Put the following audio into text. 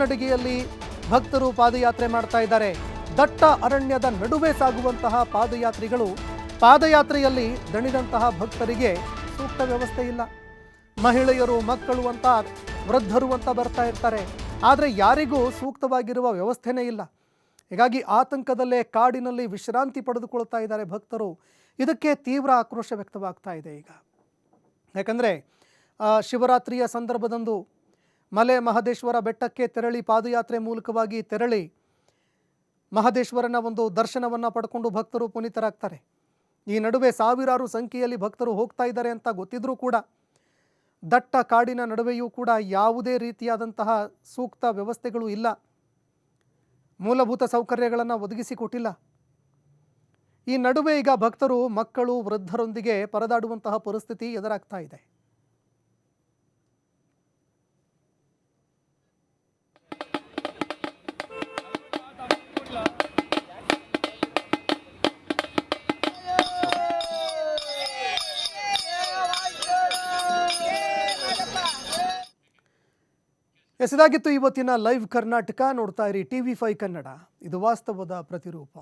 ಕಾಲ್ನಡಿಗೆಯಲ್ಲಿ ಭಕ್ತರು ಪಾದಯಾತ್ರೆ ಮಾಡ್ತಾ ಇದ್ದಾರೆ. ದಟ್ಟ ಅರಣ್ಯದ ನಡುವೆ ಸಾಗುವಂತಹ ಪಾದಯಾತ್ರಿಗಳು. ಪಾದಯಾತ್ರೆಯಲ್ಲಿ ದಣಿದಂತಹ ಭಕ್ತರಿಗೆ ಸೂಕ್ತ ವ್ಯವಸ್ಥೆ ಇಲ್ಲ. ಮಹಿಳೆಯರು, ಮಕ್ಕಳು ಅಂತ ವೃದ್ಧರು ಅಂತ ಬರ್ತಾ ಇರ್ತಾರೆ. ಆದರೆ ಯಾರಿಗೂ ಸೂಕ್ತವಾಗಿರುವ ವ್ಯವಸ್ಥೆನೇ ಇಲ್ಲ. ಹೀಗಾಗಿ ಆತಂಕದಲ್ಲೇ ಕಾಡಿನಲ್ಲಿ ವಿಶ್ರಾಂತಿ ಪಡೆದುಕೊಳ್ತಾ ಇದ್ದಾರೆ ಭಕ್ತರು. ಇದಕ್ಕೆ ತೀವ್ರ ಆಕ್ರೋಶ ವ್ಯಕ್ತವಾಗ್ತಾ ಇದೆ ಈಗ. ಯಾಕಂದರೆ ಶಿವರಾತ್ರಿಯ ಸಂದರ್ಭದಂದು ಮಲೆ ಮಹದೇಶ್ವರ ಬೆಟ್ಟಕ್ಕೆ ತೆರಳಿ ಪಾದಯಾತ್ರೆ ಮೂಲಕವಾಗಿ ತೆರಳಿ ಮಹದೇಶ್ವರನ ಒಂದು ದರ್ಶನವನ್ನು ಪಡ್ಕೊಂಡು ಭಕ್ತರು ಪುನೀತರಾಗ್ತಾರೆ. ಈ ನಡುವೆ ಸಾವಿರಾರು ಸಂಖ್ಯೆಯಲ್ಲಿ ಭಕ್ತರು ಹೋಗ್ತಾ ಇದ್ದಾರೆ ಅಂತ ಗೊತ್ತಿದ್ರೂ ಕೂಡ ದಟ್ಟ ಕಾಡಿನ ನಡುವೆಯೂ ಕೂಡ ಯಾವುದೇ ರೀತಿಯಾದಂತಹ ಸೂಕ್ತ ವ್ಯವಸ್ಥೆಗಳು ಇಲ್ಲ. ಮೂಲಭೂತ ಸೌಕರ್ಯಗಳನ್ನು ಒದಗಿಸಿಕೊಟ್ಟಿಲ್ಲ ಈ ನಡುವೆ ಈಗ ಭಕ್ತರು, ಮಕ್ಕಳು, ವೃದ್ಧರೊಂದಿಗೆ ಪರದಾಡುವಂತಹ ಪರಿಸ್ಥಿತಿ ಎದುರಾಗ್ತಾ ಇದೆ. ಎಸ್ ಇದಾಗಿತ್ತು ಇವತ್ತಿನ ಲೈವ್ ಕರ್ನಾಟಕ ನೋಡ್ತಾ ಇರಿ ಟಿವಿ ಫೈವ್ ಕನ್ನಡ. ಇದು ವಾಸ್ತವದ ಪ್ರತಿರೂಪ.